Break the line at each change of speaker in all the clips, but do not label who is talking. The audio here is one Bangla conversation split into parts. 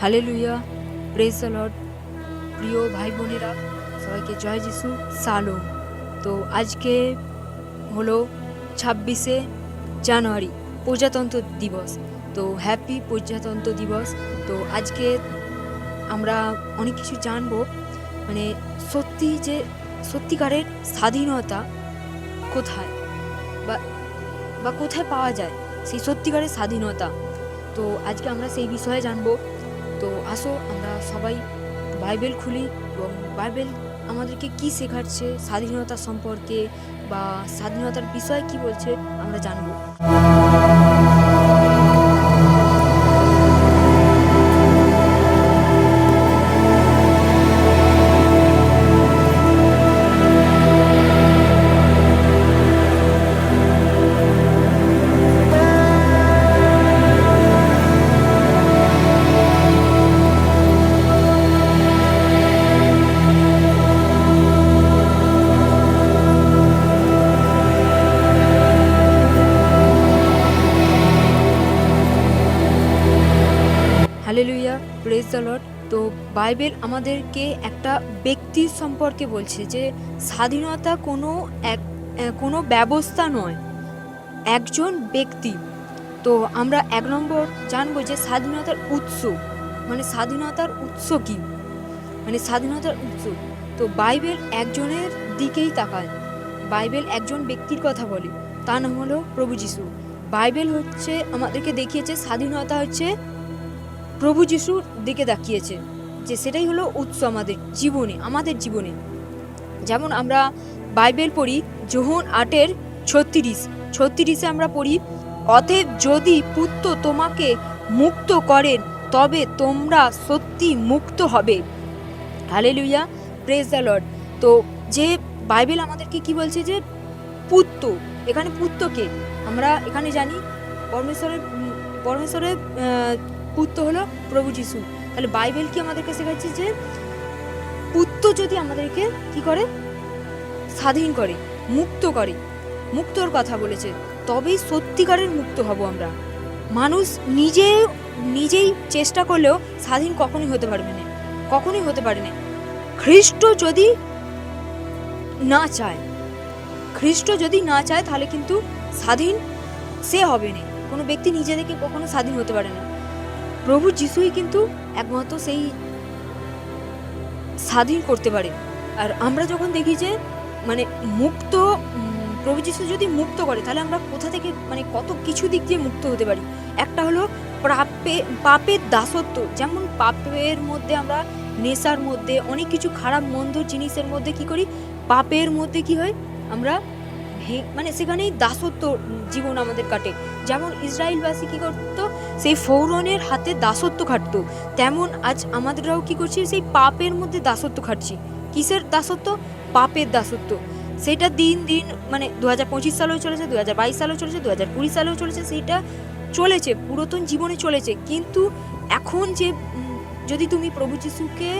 হালে লুইয়া প্রেস লর্ড প্রিয় ভাই বোনেরা, সবাইকে জয় যিশু সালো তো আজকে হলো ছাব্বিশে জানুয়ারি, প্রজাতন্ত্র দিবস। তো হ্যাপি প্রজাতন্ত্র দিবস। তো আজকে আমরা অনেক কিছু জানব। মানে সত্যি যে, সত্যিকারের স্বাধীনতা কোথায়? বা বা কোথায় পাওয়া যায় সেই সত্যিকারের স্বাধীনতা? তো আজকে আমরা সেই বিষয়ে জানব। তো আসো, আমরা সবাই বাইবেল খুলি এবং বাইবেল আমাদেরকে কি শেখাচ্ছে, স্বাধীনতা সম্পর্কে বা স্বাধীনতার বিষয় কি বলছে, আমরা জানব। বাইবেল আমাদেরকে একটা ব্যক্তির সম্পর্কে বলছে যে স্বাধীনতা কোনো এক কোনো ব্যবস্থা নয়, একজন ব্যক্তি। তো আমরা এক নম্বর জানব যে স্বাধীনতার উৎস মানে স্বাধীনতার উৎস কি? মানে স্বাধীনতার উৎস। তো বাইবেল একজনের দিকেই তাকায়। বাইবেল একজন ব্যক্তির কথা বলে তার নাম হলো প্রভু যিশু। বাইবেল হচ্ছে আমাদেরকে দেখিয়েছে স্বাধীনতা হচ্ছে প্রভু যিশুর দিকে তাকিয়েছে। যে সেটাই হলো উৎস আমাদের জীবনে আমাদের জীবনে। যেমন আমরা বাইবেল পড়ি যোহন আটের ছত্রিশ। ছত্রিশে আমরা পড়ি, অতএব যদি পুত্র তোমাকে মুক্ত করেন, তবে তোমরা সত্যি মুক্ত হবে। হালেলুইয়া প্রেজ দ্য লর্ড তো যে বাইবেল আমাদেরকে কি বলছে যে, পুত্র, এখানে পুত্রকে, আমরা এখানে জানি, পরমেশ্বরের পরমেশ্বরের পুত্র হলো প্রভু যিশু। তাহলে বাইবেল কি আমাদেরকে শেখাচ্ছে যে পুত্র যদি আমাদেরকে কি করে? স্বাধীন করে, মুক্ত করে। মুক্তর কথা বলেছে, তবেই সত্যিকারের মুক্ত হব আমরা। মানুষ নিজে, নিজেই চেষ্টা করলেও স্বাধীন কখনোই হতে পারবে না, কখনোই হতে পারে না। খ্রিস্ট যদি না চায়, খ্রিস্ট যদি না চায়, তাহলে কিন্তু স্বাধীন সে হবে না। কোনো ব্যক্তি নিজে থেকে কখনো স্বাধীন হতে পারে না। প্রভু যিশুই কিন্তু একমাত্র সেই স্বাধীন করতে পারে। আর আমরা যখন দেখি যে মানে মুক্ত প্রভু যিশু যদি মুক্ত করে, তাহলে আমরা কোথা থেকে মানে কত কিছু দিক দিয়ে মুক্ত হতে পারি? একটা হলো প্রাপে পাপের দাসত্ব। যেমন পাপের মধ্যে আমরা নেশার মধ্যে, অনেক কিছু খারাপ, মন্দ জিনিসের মধ্যে কি করি? পাপের মধ্যে কি হয়? আমরা মানে সেখানেই দাসত্ব জীবন আমাদের কাটে। যেমন ইসরায়েলবাসী কী করতো? সেই ফৌরনের হাতে দাসত্ব খাটতো। তেমন আজ আমাদেরও কি করছি? সেই পাপের মধ্যে দাসত্ব খাটছি। কিসের দাসত্ব? পাপের দাসত্ব। সেটা দিন দিন মানে দু হাজার পঁচিশ সালেও চলেছে দু হাজার বাইশ সালেও চলেছে দু হাজার কুড়ি সালেও চলেছে, সেইটা চলেছে, পুরাতন জীবনে চলেছে। কিন্তু এখন যে যদি তুমি প্রভু যিশুকে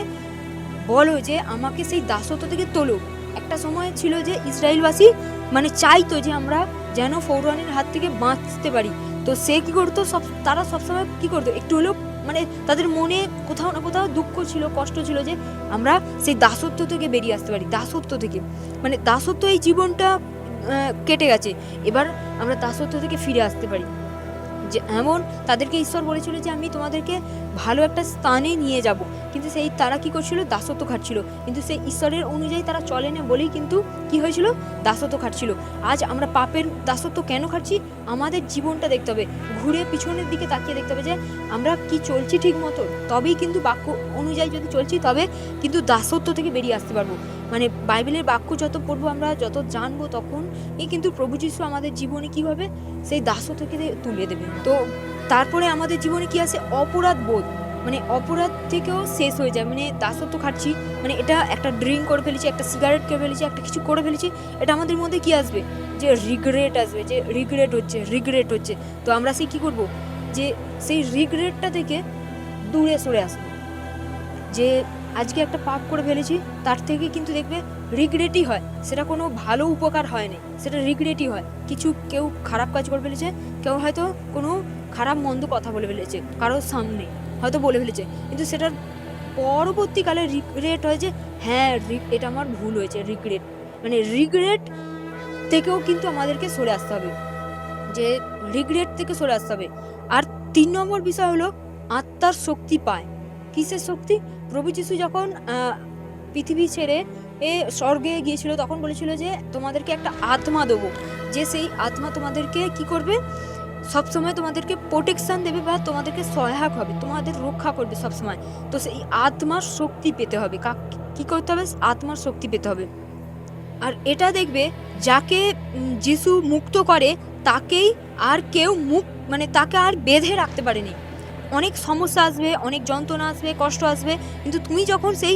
বলো যে, আমাকে সেই দাসত্ব থেকে তোলো। একটা সময় ছিল যে ইসরায়েলবাসী মানে চাইতো যে আমরা যেন ফৌরানের হাত থেকে বাঁচতে পারি। তো সে কী করতো? সব, তারা সবসময় কি করতো? একটু হলেও মানে তাদের মনে কোথাও না কোথাও দুঃখ ছিল, কষ্ট ছিল যে আমরা সেই দাসত্ব থেকে বেরিয়ে আসতে পারি, দাসত্ব থেকে। মানে দাসত্ব এই জীবনটা কেটে গেছে। এবার আমরা দাসত্ব থেকে ফিরে আসতে পারি। যে এমন তাদেরকে ঈশ্বর বলেছিল যে আমি তোমাদেরকে ভালো একটা স্থানে নিয়ে যাব। কিন্তু সেই তারা কি করছিল? দাসত্ব খাটছিল। কিন্তু সেই ঈশ্বরের অনুযায়ী তারা চলে না বলেই কিন্তু কি হয়েছিল? দাসত্ব খাটছিল। আজ আমরা পাপের দাসত্ব কেন খাটছি? আমাদের জীবনটা দেখতে হবে। ঘুরে পিছনের দিকে তাকিয়ে দেখতে হবে যে আমরা কি চলছি ঠিক মতো। তবেই কিন্তু বাক্য অনুযায়ী যদি চলছি তবে কিন্তু দাসত্ব থেকে বেরিয়ে আসতে পারব। মানে বাইবেলের বাক্য যত পড়ব আমরা, যত জানব তখন এই কিন্তু প্রভু যিশু আমাদের জীবনে কি হবে? সেই দাসত্ব থেকে তুলে দেবে। তো তারপরে আমাদের জীবনে কি আসে অপরাধ বোধ। মানে অপরাধ থেকেও শেষ হয়ে যায়। মানে দাসত্ব খাচ্ছি মানে এটা একটা ড্রিঙ্ক করে ফেলেছি, একটা সিগারেট করে ফেলেছি, একটা কিছু করে ফেলেছি, এটা আমাদের মধ্যে কি আসবে? যে রিগ্রেট আসবে, যে রিগ্রেট হচ্ছে রিগ্রেট হচ্ছে। তো আমরা সেই কী করব? যে সেই রিগ্রেটটা থেকে দূরে সরে আসব। যে আজকে একটা পাপ করে ফেলেছি, তার থেকে কিন্তু দেখবে রিগ্রেটই হয়। সেটা কোনো ভালো উপকার হয় না সেটা রিগ্রেটই হয়। কিছু কেউ খারাপ কাজ করে ফেলেছে, কেউ হয়তো কোনো খারাপ মন্দ কথা বলে ফেলেছে কারোর সামনে হয়তো বলে ফেলেছে। কিন্তু সেটার পরবর্তীকালে রিগ্রেট হয় যে হ্যাঁ এটা আমার ভুল হয়েছে রিগ্রেট মানে রিগ্রেট থেকেও কিন্তু আমাদেরকে সরে আসতে হবে। যে রিগ্রেট থেকে সরে আসতে হবে। আর তিন নম্বর বিষয় হলো, আত্মার শক্তি পায়। কিসের শক্তি? প্রভু যিশু যখন পৃথিবী ছেড়ে এ স্বর্গে গিয়েছিল, তখন বলেছিল যে, তোমাদেরকে একটা আত্মা দেবো। যে সেই আত্মা তোমাদেরকে কি করবে? সবসময় তোমাদেরকে প্রোটেকশান দেবে বা তোমাদেরকে সহায়ক হবে, তোমাদের রক্ষা করবে সবসময়। তো সেই আত্মার শক্তি পেতে হবে। কাক- কি করতে হবে? আত্মার শক্তি পেতে হবে। আর এটা দেখবে, যাকে যিশু মুক্ত করে, তাকেই আর কেউ মুখ মানে তাকে আর বেঁধে রাখতে পারেনি। অনেক সমস্যা আসবে, অনেক যন্ত্রণা আসবে, কষ্ট আসবে, কিন্তু তুমি যখন সেই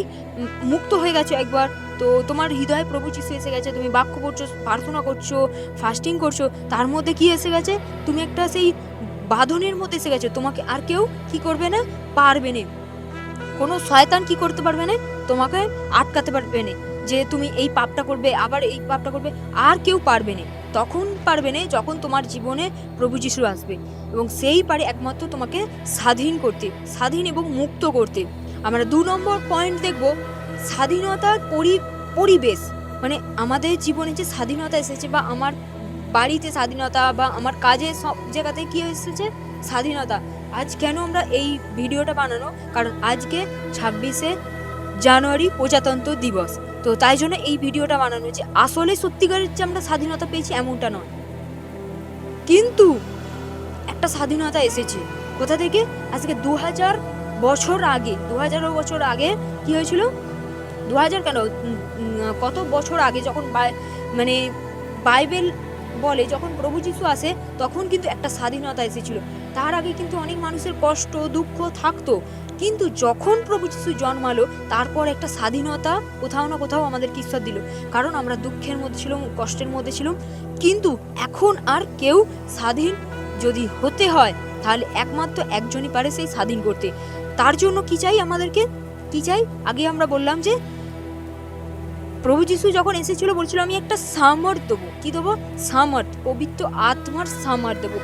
মুক্ত হয়ে গেছো একবার, তো তোমার হৃদয়ে প্রভু যিশু এসে গেছে, তুমি বাক্য করছ প্রার্থনা করছ ফাস্টিং করছ, তার মধ্যে কি এসে গেছে? তুমি একটা সেই বাঁধনের মধ্যে এসে গেছো, তোমাকে আর কেউ কি করবে না, পারবে না। কোনো শয়তান কি করতে পারবে না, তোমাকে আটকাতে পারবে না, যে তুমি এই পাপটা করবে, আবার এই পাপটা করবে, আর কেউ পারবে না। তখন পারবে না, যখন তোমার জীবনে প্রভু যিশু আসবে। এবং সেই পারে একমাত্র তোমাকে স্বাধীন করতে, স্বাধীন এবং মুক্ত করতে। আমরা দু নম্বর পয়েন্ট দেখব স্বাধীনতার পরি, পরিবেশ। মানে আমাদের জীবনে যে স্বাধীনতা এসেছে বা আমার বাড়িতে স্বাধীনতা বা আমার কাজে সব জায়গাতে কি এসেছে? স্বাধীনতা। আজ কেন আমরা এই ভিডিওটা বানানো? কারণ আজকে ছাব্বিশে জানুয়ারি প্রজাতন্ত্র দিবস। তো তাই জন্য এই ভিডিওটা বানানো হয়েছে। আসলে সত্যিকারের যে আমরা স্বাধীনতা পেয়েছি এমনটা নয়। কিন্তু একটা স্বাধীনতা এসেছে। কোথা থেকে? আজকে দু হাজার বছর আগে দু হাজার বছর আগে কি হয়েছিল? দু হাজার কেন কত বছর আগে যখন মানে বাইবেল বলে, যখন প্রভু যিশু আসে, তখন কিন্তু একটা স্বাধীনতা এসেছিল। তার আগে কিন্তু অনেক মানুষের কষ্ট, দুঃখ থাকতো। কিন্তু যখন প্রভু যিশু জন্মালো, তারপর একটা স্বাধীনতা কোথাও না কোথাও আমাদেরকে ঈশ্বর দিল। কারণ আমরা দুঃখের মধ্যে ছিলাম, কষ্টের মধ্যে ছিলাম। কিন্তু এখন আর কেউ স্বাধীন যদি হতে হয়, তাহলে একমাত্র একজনই পারে সেই স্বাধীন করতে। তার জন্য কি চাই আমাদেরকে? কি চাই? আগে আমরা বললাম যে প্রভু যিশু যখন এসেছিল, বলছিল, আমি একটা সামর দেবো। কি দেবো? সামর পবিত্র আত্মার সামর দেবো।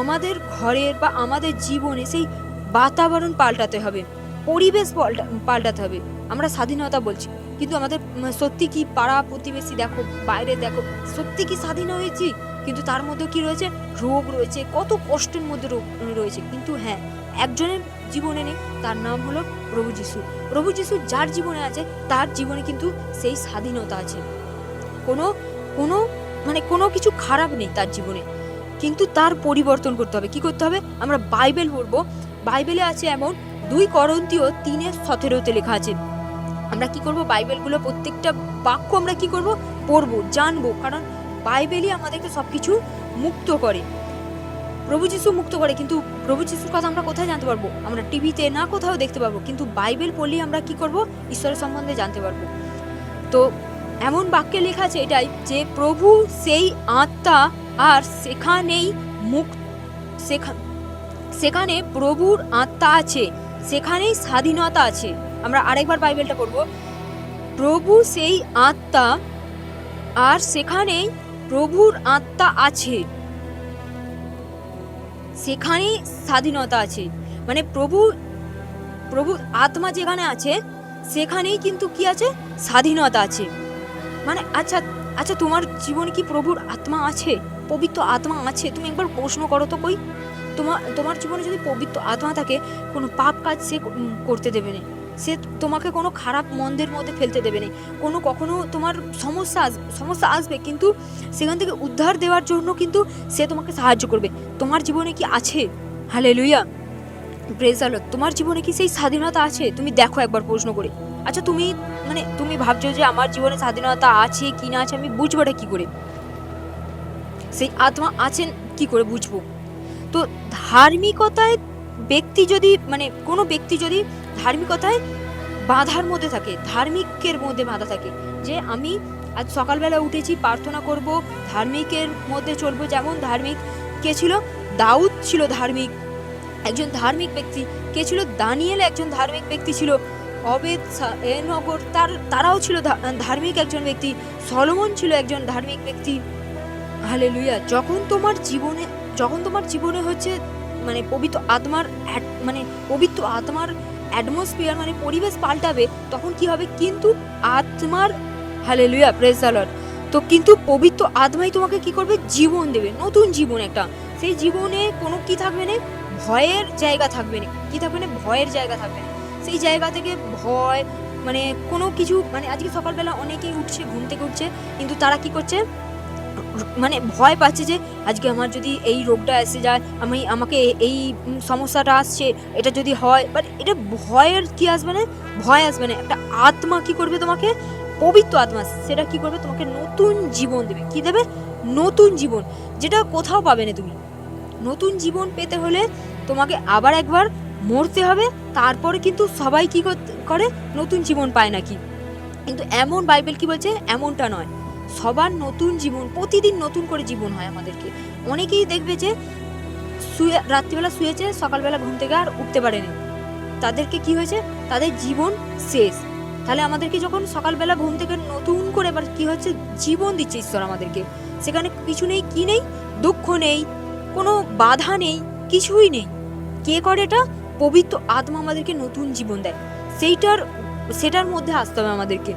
আমাদের ঘরের বা আমাদের জীবনে সেই বাতাবরণ পাল্টাতে হবে, পরিবেশ পাল্টা পাল্টাতে হবে। আমরা স্বাধীনতা বলছি। কিন্তু আমাদের সত্যি কি পাড়া প্রতিবেশী দেখো, বাইরে দেখো, সত্যি কি স্বাধীন হয়েছি? কিন্তু তার মধ্যে কি রয়েছে? রোগ রয়েছে, কত কষ্টের মধ্যে রোগ রয়েছে। কিন্তু হ্যাঁ একজনের জীবনে নেই, তার নাম হলো প্রভু যিশু। প্রভু যিশু যার জীবনে আছে, তার জীবনে কিন্তু সেই স্বাধীনতা আছে। কোনো কোনো মানে কোনো কিছু খারাপ নেই তার জীবনে। কিন্তু তার পরিবর্তন করতে হবে। কি করতে হবে? আমরা বাইবেল পড়ব। বাইবেলে আছে এমন দুই করন্তীয় তিনের সতেরোতে লেখা আছে। আমরা কি করব? বাইবেলগুলো প্রত্যেকটা বাক্য আমরা কি করব? পড়ব, জানব। কারণ বাইবেলই আমাদেরকে সব কিছু মুক্ত করে। প্রভু যিশু মুক্ত করে। কিন্তু প্রভু যিশুর কথা আমরা কোথায় জানতে পারব? আমরা টিভিতে না কোথাও দেখতে পারব। কিন্তু বাইবেল পড়লেই আমরা কি করব? ঈশ্বরের সম্বন্ধে জানতে পারব। তো এমন বাক্যে লেখা আছে এটাই যে, প্রভু সেই আত্মা আর সেখানেই মুখ সেখা- সেখানে প্রভুর আত্মা আছে। সেখানেই স্বাধীনতা আছে। আমরা আরেকবার বাইবেলটা পড়ব। প্রভু সেই আত্মা আর সেখানেই প্রভুর আত্মা আছে। সেখানেই স্বাধীনতা আছে। মানে প্রভু প্রভু আত্মা যেখানে আছে, সেখানেই কিন্তু কি আছে? স্বাধীনতা আছে। মানে আচ্ছা আচ্ছা তোমার জীবনে কি প্রভুর আত্মা আছে? পবিত্র আত্মা আছে? তুমি একবার প্রশ্ন করো তো কই। তোমার তোমার জীবনে যদি পবিত্র আত্মা থাকে, কোনো পাপ কাজ সে করতে দেবে না। সে তোমাকে কোনো খারাপ মন্দের মধ্যে ফেলতে দেবে না। কোনো কখনো তোমার সমস্যা আসবে সমস্যা আসবে, কিন্তু সেখান থেকে উদ্ধার দেওয়ার জন্য কিন্তু সে তোমাকে সাহায্য করবে। তোমার জীবনে কি আছে? হালে লুইয়া ব্রেজালো তোমার জীবনে কি সেই স্বাধীনতা আছে? তুমি দেখো একবার প্রশ্ন করে। আচ্ছা তুমি মানে তুমি ভাবছ যে আমার জীবনে স্বাধীনতা আছে কি না আছে, আমি বুঝবোটা কি করে? সেই আত্মা আছেন কি করে বুঝব? তো ধার্মিকতায় ব্যক্তি যদি মানে কোনো ব্যক্তি যদি ধার্মিকতায় বাধার মধ্যে থাকে, ধার্মিকের মধ্যে বাধা থাকে। যে আমি আজ সকালবেলা উঠেছি, প্রার্থনা করব, ধার্মিকের মধ্যে চলবো, যেমন ধার্মিক কে ছিল? দাউদ ছিল ধার্মিক। একজন ধার্মিক ব্যক্তি। কে ছিল? দানিয়েল একজন ধার্মিক ব্যক্তি ছিল। অবেদ নগর, তার, তারাও ছিল ধার্মিক একজন ব্যক্তি। সলমন ছিল একজন ধার্মিক ব্যক্তি। হালে লুইয়া যখন তোমার জীবনে, যখন তোমার জীবনে হচ্ছে মানে পবিত্র আত্মার মানে পবিত্র আত্মার অ্যাটমসফিয়ার মানে পরিবেশ পাল্টাবে, তখন কি হবে? কিন্তু আত্মার হালেলুয়া প্রেস লর্ড তো কিন্তু পবিত্র আত্মাই তোমাকে কি করবে? জীবন দেবে, নতুন জীবন একটা। সেই জীবনে কোনো কি থাকবে না? ভয়ের জায়গা থাকবে না। কি থাকবে না? ভয়ের জায়গা থাকবে না। সেই জায়গা থেকে ভয় মানে কোনো কিছু মানে আজকে সকালবেলা অনেকেই উঠছে, ঘুম থেকে উঠছে, কিন্তু তারা কি করছে? মানে ভয় পাচ্ছে যে আজকে আমার যদি এই রোগটা এসে যায়, আমি, আমাকে এই সমস্যাটা আসছে, এটা যদি হয় বাট এটা ভয়ের কি আসবে না? ভয় আসবে না। একটা আত্মা কি করবে তোমাকে? পবিত্র আত্মা সেটা কি করবে? তোমাকে নতুন জীবন দেবে। কি দেবে? নতুন জীবন। যেটা কোথাও পাবে না তুমি। নতুন জীবন পেতে হলে তোমাকে আবার একবার মরতে হবে। তারপরে কিন্তু সবাই কি করে? নতুন জীবন পায় নাকি। কিন্তু এমন বাইবেল কি বলছে? এমনটা নয়। সবার নতুন জীবন, প্রতিদিন নতুন করে জীবন হয় আমাদেরকে। অনেকেই দেখবে যে শুয়ে, রাত্রিবেলা শুয়েছে, সকালবেলা ঘুম থেকে আর উঠতে পারেনি। তাদেরকে কি হয়েছে? তাদের জীবন শেষ। তাহলে আমাদেরকে যখন সকালবেলা ঘুম থেকে নতুন করে এবার কি হচ্ছে? জীবন দিচ্ছে ঈশ্বর আমাদেরকে। সেখানে কিছু নেই, কি নেই? দুঃখ নেই, কোনো বাধা নেই, কিছুই নেই। কে করে এটা? পবিত্র আত্মা আমাদেরকে নতুন জীবন দেয়। সেইটার, সেটার মধ্যে আসতে হবে আমাদেরকে।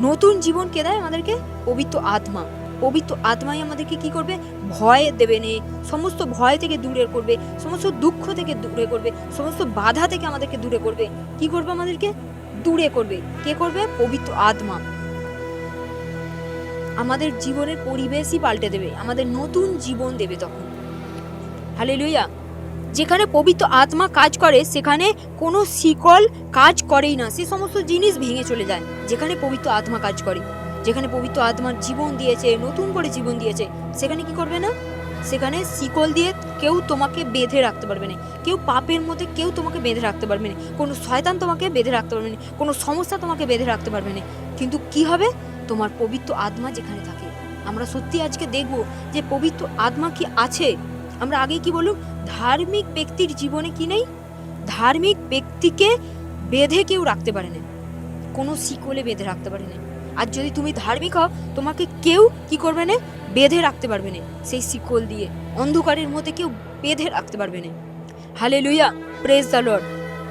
নতুন জীবন কে দেয় আমাদেরকে পবিত্র আত্মা। পবিত্র আত্মাই আমাদেরকে কি করবে? ভয় দেবে নে। সমস্ত ভয় থেকে দূরে করবে, সমস্ত দুঃখ থেকে দূরে করবে, সমস্ত বাধা থেকে আমাদেরকে দূরে করবে। কি করবে আমাদেরকে? দূরে করবে। কে করবে? পবিত্র আত্মা। আমাদের জীবনের পরিবেশই পাল্টে দেবে। আমাদের নতুন জীবন দেবে তখন। হালেলুয়া যেখানে পবিত্র আত্মা কাজ করে, সেখানে কোনো শিকল কাজ করেই না। সে সমস্ত জিনিস ভেঙে চলে যায়, যেখানে পবিত্র আত্মা কাজ করে। যেখানে পবিত্র আত্মার জীবন দিয়েছে, নতুন করে জীবন দিয়েছে, সেখানে কি করবে না? সেখানে শিকল দিয়ে কেউ তোমাকে বেঁধে রাখতে পারবে না। কেউ পাপের মধ্যে কেউ তোমাকে বেঁধে রাখতে পারবে না। কোনো শয়তান তোমাকে বেঁধে রাখতে পারবে না। কোনো সমস্যা তোমাকে বেঁধে রাখতে পারবে না। কিন্তু কি হবে? তোমার পবিত্র আত্মা যেখানে থাকে। আমরা সত্যি আজকে দেখব যে পবিত্র আত্মা কি আছে? আমরা আগে কি বললাম? ধার্মিক ব্যক্তির জীবনে কি নেই? ধার্মিক ব্যক্তিকে বেঁধে কেউ রাখতে পারে না। কোনো শিকলে বেঁধে রাখতে পারে না। আর যদি তুমি ধার্মিক হও, তোমাকে কেউ কি করবে না? বেঁধে রাখতে পারবে না। সেই শিকল দিয়ে, অন্ধকারের মধ্যে কেউ বেঁধে রাখতে পারবে না। Hallelujah praise the Lord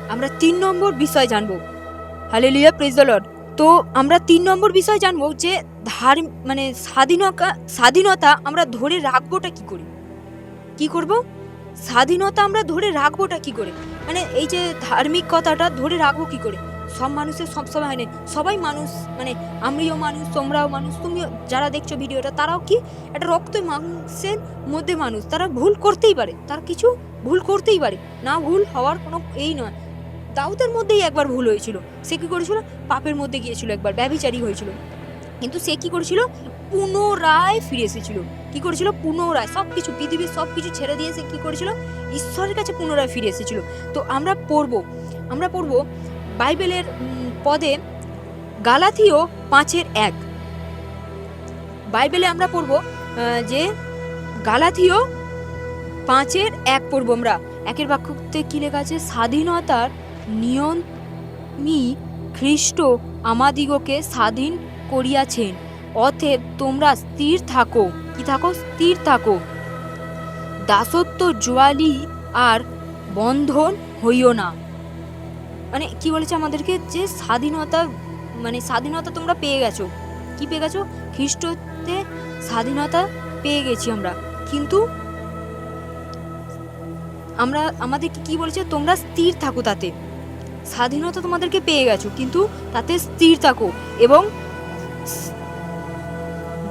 আমরা তিন নম্বর বিষয় জানব। হালে লুইয়া প্রেস দ্য লর্ড তো আমরা তিন নম্বর বিষয় জানব যে ধার মানে স্বাধীনতা স্বাধীনতা আমরা ধরে রাখবোটা কি করি? কি করব? স্বাধীনতা আমরা ধরে রাখবোটা কি করে? মানে এই যে ধার্মিক কথাটা ধরে রাখব কি করে? সব মানুষের সব সময় হয় না। সবাই মানুষ মানে আমরাও মানুষ, তোমরাও মানুষ, তুমিও, যারা দেখছ ভিডিওটা, তারাও কি একটা রক্ত মাংসের মধ্যে মানুষ? তারা ভুল করতেই পারে। তার কিছু ভুল করতেই পারে। না ভুল হওয়ার কোনো এই নয়। দাউদের মধ্যেই একবার ভুল হয়েছিল। সে কি করেছিল? পাপের মধ্যে গিয়েছিল একবার ব্যবিচারী হয়েছিল। কিন্তু সে কি করেছিল? পুনরায় ফিরে এসেছিল। কি করেছিল? পুনরায় সব কিছু পৃথিবীর সব কিছু ছেড়ে দিয়ে সে কি করেছিল? ঈশ্বরের কাছে পুনরায় ফিরে এসেছিল। তো আমরা পড়ব আমরা পড়ব বাইবেলের পদে গালাথিও পাঁচের এক। বাইবেলে আমরা পড়ব যে গালাথিও পাঁচের এক পড়ব আমরা। একের বাক্যতে কি লেখা আছে? স্বাধীনতার নিয়মই খ্রিস্ট আমাদিগকে স্বাধীন করিয়াছেন। অতএব তোমরা স্থির থাকো। কি থাকো? স্থির থাকো। দাসত্ব জোয়ালি আর বন্ধন হইও না। মানে কি বলেছে আমাদেরকে? যে স্বাধীনতা মানে স্বাধীনতা তোমরা পেয়ে গেছো। কি পেয়ে গেছো? খ্রিস্টতে স্বাধীনতা পেয়ে গেছি আমরা। কিন্তু আমরা, আমাদেরকে কি বলেছে? তোমরা স্থির থাকো তাতে। স্বাধীনতা তোমাদেরকে পেয়ে গেছো, কিন্তু তাতে স্থির থাকো এবং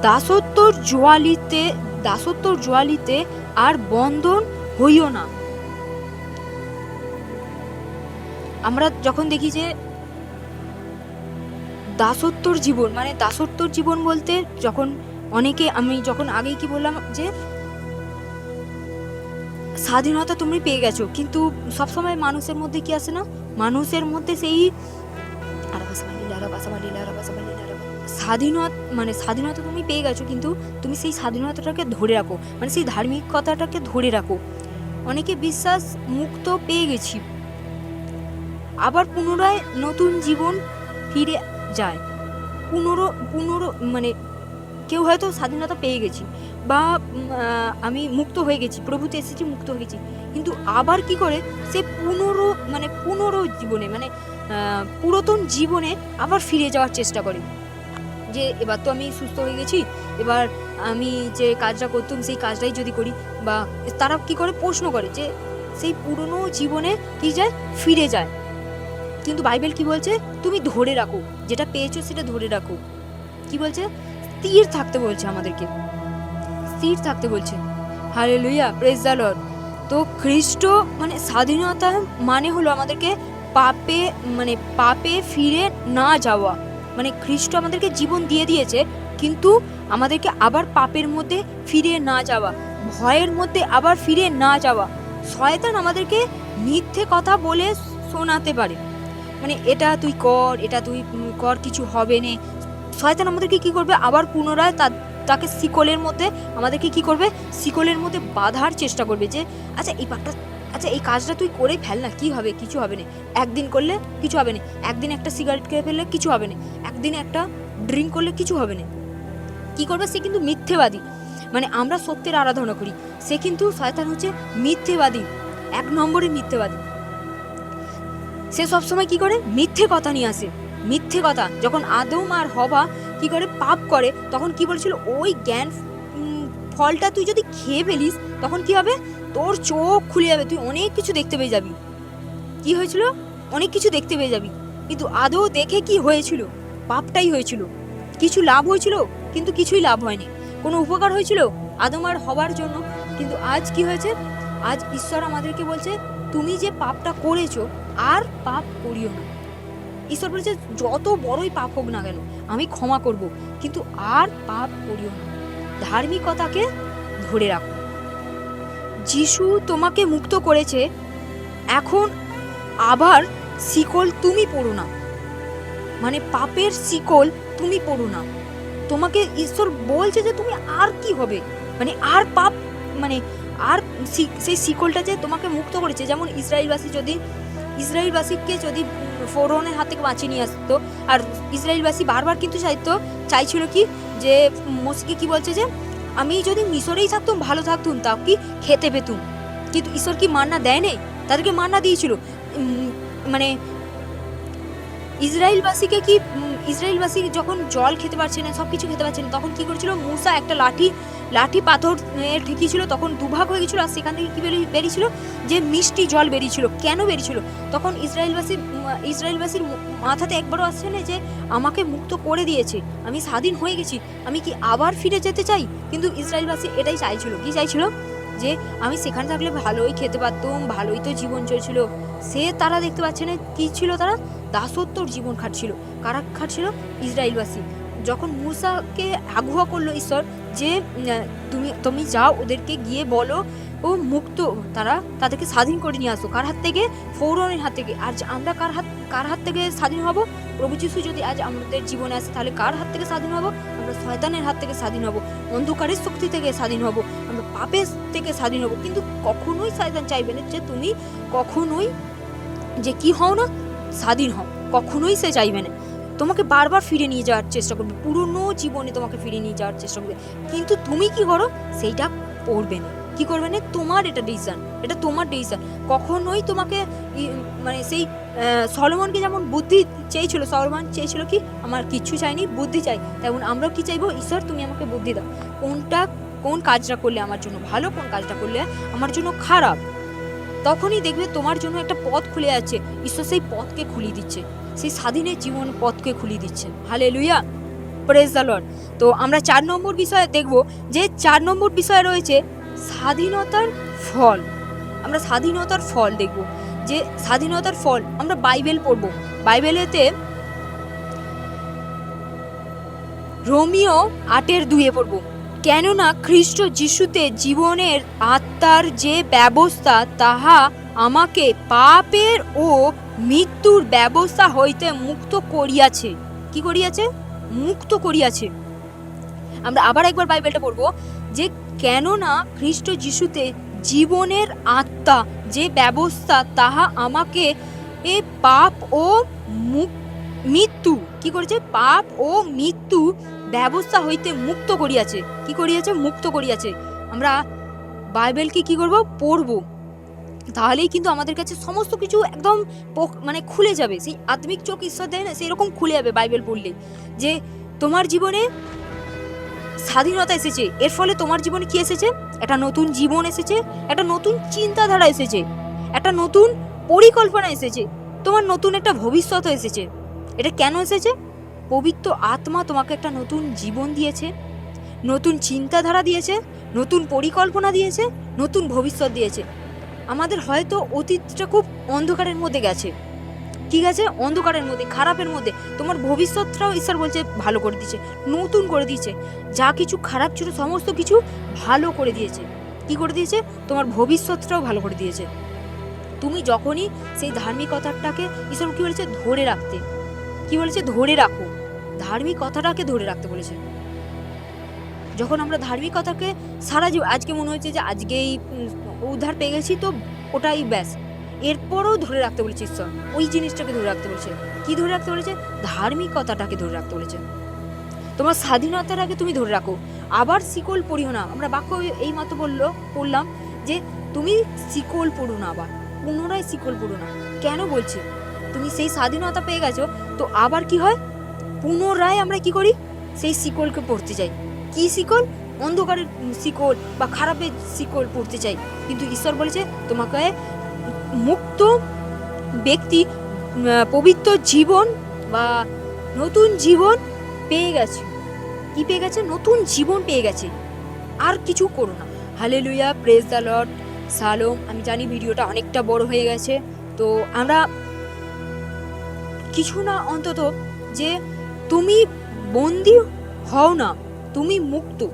দাসত্বর জোয়ালিতে দাসত্বর জোয়ালিতে আর বন্ধন হইও না। আমরা যখন দেখি যে দাসত্বর জীবন মানে দাসত্বর জীবন বলতে যখন অনেকে, আমি যখন আগেই কি বললাম যে স্বাধীনতা তুমি পেয়ে গেছো, কিন্তু সবসময় মানুষের মধ্যে কি আসে না? মানুষের মধ্যে সেই স্বাধীনতা মানে স্বাধীনতা তুমি পেয়ে গেছো, কিন্তু তুমি সেই স্বাধীনতাটাকে ধরে রাখো মানে সেই ধার্মিকতাটাকে ধরে রাখো। অনেকে বিশ্বাস মুক্ত পেয়ে গেছি, আবার পুনরায় নতুন জীবন ফিরে যায়। পুনর পুনর মানে কেউ হয়তো স্বাধীনতা পেয়ে গেছি, বা আমি মুক্ত হয়ে গেছি প্রভুতে এসেছি মুক্ত হয়ে গেছি, কিন্তু আবার কি করে? সে পুনরো মানে পুনরো জীবনে মানে পুরাতন জীবনে আবার ফিরে যাওয়ার চেষ্টা করে। যে এবার তো আমি সুস্থ হয়ে গেছি, এবার আমি যে কাজটা করতাম সেই কাজটাই যদি করি বা তারা কি করে প্রশ্ন করে যে সেই পুরনো জীবনে কি যায়, ফিরে যায়। কিন্তু বাইবেল কি বলছে? তুমি ধরে রাখো, যেটা পেয়েছ সেটা ধরে রাখো। কি বলছে? স্থির থাকতে বলছে আমাদেরকে। স্থির থাকতে বলছে। হালে লুইয়া প্রেস তো খ্রিস্ট মানে স্বাধীনতা মানে হলো আমাদেরকে পাপে মানে পাপে ফিরে না যাওয়া। মানে খ্রিস্ট আমাদেরকে জীবন দিয়ে দিয়েছে, কিন্তু আমাদেরকে আবার পাপের মধ্যে ফিরে না যাওয়া, ভয়ের মধ্যে আবার ফিরে না যাওয়া, শয়তান আমাদেরকে মিথ্যে কথা বলে শোনাতে পারে। মানে এটা তুই কর, এটা তুই কর, কিছু হবে না। শয়তান আমাদেরকে কি করবে? আবার পুনরায় তা- তাকে শিকলের মধ্যে, আমাদেরকে কি করবে? শিকলের মধ্যে বাঁধার চেষ্টা করবে যে আচ্ছা এই পাপটা আচ্ছা এই কাজটা তুই করে ফেল না, কি হবে? কিছু হবে না। একদিন করলে কিছু হবে না। একদিন একটা সিগারেট খেয়ে ফেললে কিছু হবে না। একদিন একটা ড্রিঙ্ক করলে কিছু হবে না। কি করবে? সে কিন্তু মিথ্যেবাদী। মানে আমরা সত্যের আরাধনা করি। সে কিন্তু শয়তান হচ্ছে মিথ্যেবাদী। এক নম্বরে মিথ্যেবাদী। সে সবসময় কি করে? মিথ্যে কথা নিয়ে আসে। মিথ্যে কথা। যখন আদম আর হবা কি করে? পাপ করে, তখন কি বলছিল? ওই জ্ঞান ফলটা তুই যদি খেয়ে ফেলিস, তখন কি হবে? তোর চোখ খুলে যাবে, তুই অনেক কিছু দেখতে পেয়ে যাবি। কি হয়েছিল? অনেক কিছু দেখতে পেয়ে যাবি। কিন্তু আদৌ দেখে কি হয়েছিল? পাপটাই হয়েছিল। কিছু লাভ হয়েছিল, কিন্তু কিছুই লাভ হয়নি। কোনো উপকার হয়েছিল? আদম আর হবার জন্য। কিন্তু আজ কি হয়েছে? আজ ঈশ্বর আমাদেরকে বলছে, তুমি যে পাপটা করেছ, আর পাপ করিও না। ঈশ্বর বলেছে, যত বড়ই পাপ হোক না কেন, আমি ক্ষমা করব, কিন্তু আর পাপ করিও না। ধার্মিকতাকে ধরে রাখো। যিশু তোমাকে মুক্ত করেছে, এখন আবার শিকল তুমি পড়ো না। মানে পাপের শিকল তুমি পড়ো না। তোমাকে ঈশ্বর বলছে যে তুমি আর কি হবে? মানে আর পাপ মানে আর সেই শিকলটা যে তোমাকে মুক্ত করেছে, যেমন ইসরায়েলবাসী যদি, ইসরায়েলবাসীকে যদি ফোরনের হাত থেকে বাঁচিয়ে নিয়ে আসতো, আর ইসরায়েলবাসী বারবার কিন্তু চাইতো, চাইছিল কি যে মোসকে কি বলছে যে আমি যদি মিশরেই থাকতাম, ভালো থাকতুম, তাও কি খেতে পেতুম? কিন্তু ঈশ্বর কি মান্না দেয় নেই? তাদেরকে মান্না দিয়েছিল। মানে ইসরায়েলবাসীকে কি ইসরায়েলবাসী যখন জল খেতে পারছে না সব কিছু খেতে পারছে না, তখন কি করেছিল? মূষা একটা লাঠি লাঠি পাথর এ, ছিল তখন দুভাগ হয়ে গেছিল আর সেখান থেকে কি বেরিয়ে বেরিয়েছিল? যে মিষ্টি জল বেরিয়েছিল। কেন বেরিয়েছিল? তখন ইসরায়েলবাসী ইসরায়েলবাসীর মাথাতে একবারও আসছে না যে আমাকে মুক্ত করে দিয়েছে। আমি স্বাধীন হয়ে গেছি। আমি কি আবার ফিরে যেতে চাই? কিন্তু ইসরায়েলবাসী এটাই চাইছিল। কি চাইছিল? যে আমি সেখানে থাকলে ভালোই খেতে পারতাম ভালোই তো জীবন চলছিল। সে তারা দেখতে পাচ্ছে না। কী ছিল তারা? দাসত্বর জীবন খাটছিল। কারা খাটছিল ইসরায়েলবাসী। যখন মুসাকে আগুয়া করল, ঈশ্বর, যে তুমি তুমি যাও, ওদেরকে গিয়ে বলো, ও মুক্ত, তারা তাদেরকে স্বাধীন করে নিয়ে আসো। কার হাত থেকে? ফৌরনের হাত থেকে। আর আমরা কার হাত কার হাত থেকে স্বাধীন হব? প্রভু যিশু যদি আজ আমাদের জীবনে আসে, তাহলে কার হাত থেকে স্বাধীন হব? আমরা শয়তানের হাত থেকে স্বাধীন হব। অন্ধকারের শক্তি থেকে স্বাধীন হব। আমরা পাপের থেকে স্বাধীন হব। কিন্তু কখনোই শয়তান চাইবে না যে তুমি কখনোই যে কি হও না, স্বাধীন হও। কখনোই সে চাইবে না। তোমাকে বারবার ফিরে নিয়ে যাওয়ার চেষ্টা করবে। পুরনো জীবনে তোমাকে ফিরে নিয়ে যাওয়ার চেষ্টা করবে। কিন্তু তুমি কি করো? সেইটা করবে না। কি করবে না? তোমার এটা ডিসিশন এটা তোমার ডিসিশন কখনোই তোমাকে মানে সেই সলোমনকে যেমন বুদ্ধি চেয়েছিল, সলোমন চেয়েছিল কি, আমার কিচ্ছু চাইনি, বুদ্ধি চাই। তেমন আমরাও কি চাইব? ঈশ্বর, তুমি আমাকে বুদ্ধি দাও। কোনটা, কোন কাজটা করলে আমার জন্য ভালো, কোন কাজটা করলে আমার জন্য খারাপ? তখনই দেখবে তোমার জন্য একটা পথ খুলে যাচ্ছে। ঈশ্বর সেই পথকে খুলিয়ে দিচ্ছে। সেই স্বাধীনের জীবন পথকে খুলিয়ে দিচ্ছে। হালে লুইয়া প্রেস দ্য তো আমরা চার নম্বর বিষয়ে দেখব যে চার নম্বর বিষয়ে রয়েছে স্বাধীনতার ফল। আমরা স্বাধীনতার ফল দেখব। যে স্বাধীনতার ফল আমরা বাইবেল পড়ব। বাইবেলেতে রোমিও আটের দুয়ে পড়ব। কেননা খ্রিস্ট যিশুতে জীবনের আত্মার যে ব্যবস্থা, তাহা আমাকে পাপের ও মৃত্যুর ব্যবস্থা হইতে মুক্ত করিয়াছে। কি করিয়াছে? মুক্ত করিয়াছে। আমরা আবার একবার বাইবেলটা পড়ব যে, কেননা খ্রিস্ট যিশুতে জীবনের আত্মা যে ব্যবস্থা, তাহা আমাকে এ পাপ ও মৃত্যু, কি করেছে? পাপ ও মৃত্যু ব্যবস্থা হইতে মুক্ত করিয়াছে। কি করিয়াছে? মুক্ত করিয়াছে। আমরা বাইবেলকে কি করব? পড়ব। তাহলেই কিন্তু আমাদের কাছে সমস্ত কিছু একদম মানে খুলে যাবে। সেই আত্মিক চোখ ঈশ্বর দেয় না সেই রকম খুলে যাবে বাইবেল পড়লে। যে তোমার জীবনে স্বাধীনতা এসেছে, এর ফলে তোমার জীবনে কি এসেছে? একটা নতুন জীবন এসেছে, একটা নতুন চিন্তাধারা এসেছে, একটা নতুন পরিকল্পনা এসেছে, তোমার নতুন একটা ভবিষ্যৎ এসেছে। এটা কেন এসেছে? পবিত্র আত্মা তোমাকে একটা নতুন জীবন দিয়েছে, নতুন চিন্তাধারা দিয়েছে, নতুন পরিকল্পনা দিয়েছে, নতুন ভবিষ্যৎ দিয়েছে। আমাদের হয়তো অতীতটা খুব অন্ধকারের মধ্যে গেছে। ঠিক আছে? অন্ধকারের মধ্যে, খারাপের মধ্যে। তোমার ভবিষ্যৎটাও ঈশ্বর বলছে ভালো করে দিয়েছে, নতুন করে দিয়েছে। যা কিছু খারাপ ছিল, সমস্ত কিছু ভালো করে দিয়েছে। কি করে দিয়েছে? তোমার ভবিষ্যৎটাও ভালো করে দিয়েছে। তুমি যখনই সেই ধার্মিকতাটাকে, ঈশ্বর কী বলেছে? ধরে রাখতে। কি বলেছে? ধরে রাখো। ধার্মিকতাটাকে ধরে রাখতে বলেছে। যখন আমরা ধার্মিকতাকে সারা জীবন আজকে মনে হয়েছে যে আজকেই উদ্ধার পেয়ে গেছি তো ওটাই ব্যাস। এরপরও ধরে রাখতে বলেছে ঈশ্বর। ওই জিনিসটাকে ধরে রাখতে বলেছে। কি ধরে রাখতে বলেছে? ধার্মিকতাটাকে ধরে রাখতে বলেছে। তোমার স্বাধীনতাটাকে তুমি ধরে রাখো। আবার শিকল পড়িও না। আমরা বাক্য এই মাত্র বলল, পড়লাম যে তুমি শিকল পড়ো না আবার। পুনরায় শিকল পড়ো না। কেন বলছি? তুমি সেই স্বাধীনতা পেয়ে গেছো, তো আবার কি হয়? পুনরায় আমরা কি করি? সেই শিকলকে পড়তে যাই। কি শিকল? অন্ধকারের শিকল বা খারাপের শিকল পড়তে চাই কিন্তু ঈশ্বর বলেছে, তোমাকে মুক্ত ব্যক্তি পবিত্র জীবন বা নতুন জীবন পেয়ে গেছে। কি পেয়ে গেছে? নতুন জীবন পেয়ে গেছে। আর কিছু করো না। Hallelujah praise the lord সালোম আমি জানি ভিডিওটা অনেকটা বড় হয়ে গেছে। তো আমরা কিছু না অন্তত যে তুমি বন্দি হও না, তুমি মুক্ত।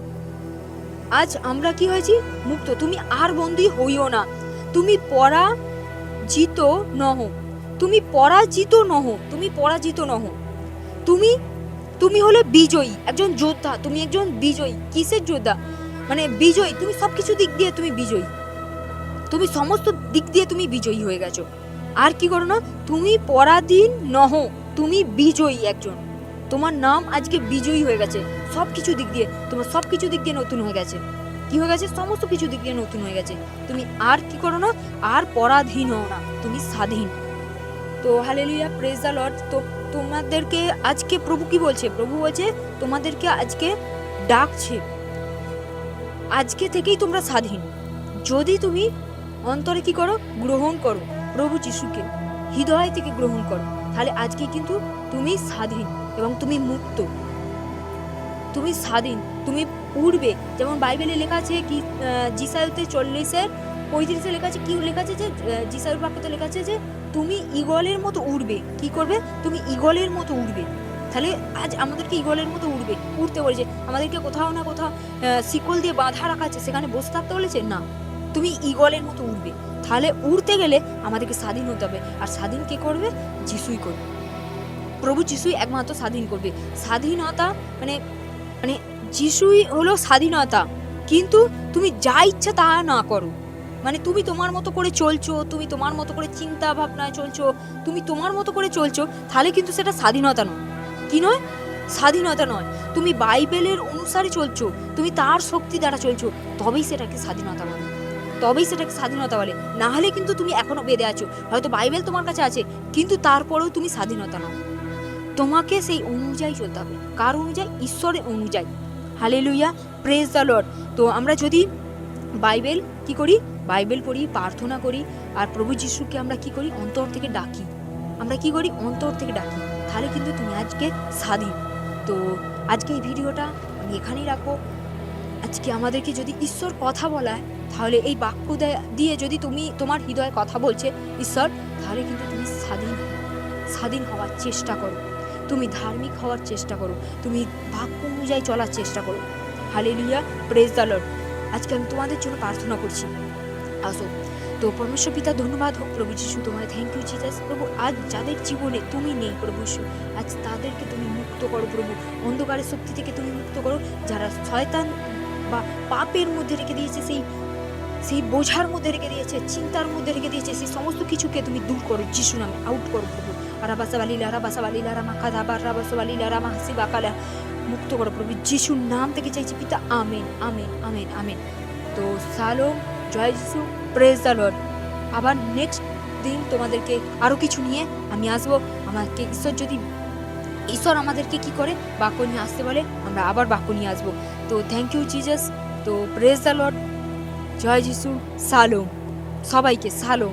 আজ আমরা কি হয়েছি? মুক্ত। তুমি আর বন্দি হইও না। তুমি পরাজিত নহ। তুমি পরাজিত নহ। তুমি পরাজিত নহ। তুমি তুমি হলে বিজয়ী, একজন যোদ্ধা। তুমি একজন বিজয়ী। কিসের যোদ্ধা? মানে বিজয়ী। তুমি সব কিছু দিক দিয়ে তুমি বিজয়ী। তুমি সমস্ত দিক দিয়ে তুমি বিজয়ী হয়ে গেছো। আর কি করো না? তুমি পরাধীন নহ। তুমি বিজয়ী একজন। তোমার নাম আজকে বিজয়ী হয়ে গেছে। সব কিছু দিক দিয়ে তোমার সব কিছু দিক দিয়ে নতুন হয়ে গেছে। কি হয়ে গেছে? সমস্ত কিছু দিক দিয়ে নতুন হয়ে গেছে। তুমি আর কি করো না? আর পরাধীন হও না। তুমি স্বাধীন। তো হালেলুয়া প্রেজ দ্য লর্ড তো তোমাদেরকে আজকে প্রভু কি বলছে? প্রভু বলছে, তোমাদেরকে আজকে ডাকছে। আজকে থেকেই তোমরা স্বাধীন। যদি তুমি অন্তরে কি করো? গ্রহণ করো। প্রভু যিশুকে। হৃদয় থেকে গ্রহণ করো। তাহলে আজকে কিন্তু তুমি স্বাধীন। এবং তুমি মুক্ত। তুমি স্বাধীন তুমি উড়বে। যেমন বাইবেলে লেখা আছে কি আহ, জিসাইতে চল্লিশের পঁয়ত্রিশে লেখা আছে কি লেখা আছে যে আহ, জিসাইর বাক্যতে লেখা আছে যে তুমি ইগলের মতো উড়বে। কি করবে? তুমি ইগলের মতো উড়বে। তাহলে আজ আমাদেরকে ইগলের মতো উড়বে উড়তে বলেছে। আমাদেরকে কোথাও না কোথাও শিকল দিয়ে বাঁধা রাখা আছে। সেখানে বসে থাকতে বলেছে? না। তুমি ইগলের মতো উড়বে। তাহলে উড়তে গেলে আমাদেরকে স্বাধীন হতে হবে। আর স্বাধীন কে করবে? যিশুই করবে। প্রভু যিশুই একমাত্র স্বাধীন করবে। স্বাধীনতা মানে মানে যিশুই হলো স্বাধীনতা। কিন্তু তুমি যা ইচ্ছা তা না করো। মানে তুমি তোমার মতো করে চলছো, তুমি তোমার মতো করে চিন্তা ভাবনায় চলছো, তুমি তোমার মতো করে চলছো, তাহলে কিন্তু সেটা স্বাধীনতা নয়। কি নয়? স্বাধীনতা নয়। তুমি বাইবেলের অনুসারে চলছো, তুমি তার শক্তি দ্বারা চলছো, তবেই সেটাকে স্বাধীনতা বলে। তবেই সেটাকে স্বাধীনতা বলে। না হলে কিন্তু তুমি এখনও বেঁধে আছো। হয়তো বাইবেল তোমার কাছে আছে, কিন্তু তারপরেও তুমি স্বাধীনতা নও। তোমাকে সেই অনুযায়ী চলতে হবে। কার অনুযায়ী? ঈশ্বরের অনুযায়ী। হালে লুইয়া প্রেস দ্য লর্ড তো আমরা যদি বাইবেল কি করি? বাইবেল পড়ি, প্রার্থনা করি, আর প্রভু যিশুকে আমরা কি করি? অন্তর থেকে ডাকি। আমরা কি করি? অন্তর থেকে ডাকি। তাহলে কিন্তু তুমি আজকে স্বাধীন। তো আজকে এই ভিডিওটা আমি এখানেই রাখব। আজকে আমাদেরকে যদি ঈশ্বর কথা বলায়, তাহলে এই বাক্য দিয়ে যদি তুমি তোমার হৃদয়ে কথা বলছে, ঈশ্বর, তাহলে কিন্তু তুমি স্বাধীন স্বাধীন হওয়ার চেষ্টা করো। তুমি ধার্মিক হওয়ার চেষ্টা করো। তুমি বাক্য অনুযায়ী চলার চেষ্টা করো। হালেলুয়া প্রেজ দ্য আজকে আমি তোমাদের জন্য প্রার্থনা করছি। আসো। তো পরমেশ্বর পিতা ধন্যবাদ। হোক প্রভু যিশু তোমায় থ্যাংক ইউ জিজাস প্রভু আজ যাদের জীবনে তুমি নেই প্রভু যিশু, আজ তাদেরকে তুমি মুক্ত করো প্রভু। অন্ধকারের শক্তি থেকে তুমি মুক্ত করো। যারা শয়তান বা পাপের মধ্যে রেখে দিয়েছে সেই সেই বোঝার মধ্যে রেখে দিয়েছে চিন্তার মধ্যে রেখে দিয়েছে সেই সমস্ত কিছুকে তুমি দূর করো যিশু নামে আউট করো প্রভু। মুক্ত করো প্রভু যিশুর নাম থেকে চাইছি পিতা আমেন আমেন আমেন আমেন তো সালোম জয় যিশু প্রেজ দ্য লর্ড আবার নেক্সট দিন তোমাদেরকে আরও কিছু নিয়ে আমি আসব আমাকে ঈশ্বর যদি ঈশ্বর আমাদেরকে কি করে বাক্য নিয়ে আসতে বলে আমরা আবার বাক্য নিয়ে আসব তো থ্যাংক ইউ জিজাস তো প্রেজ দ্য লর্ড জয় যিশু সালোম সবাইকে সালোম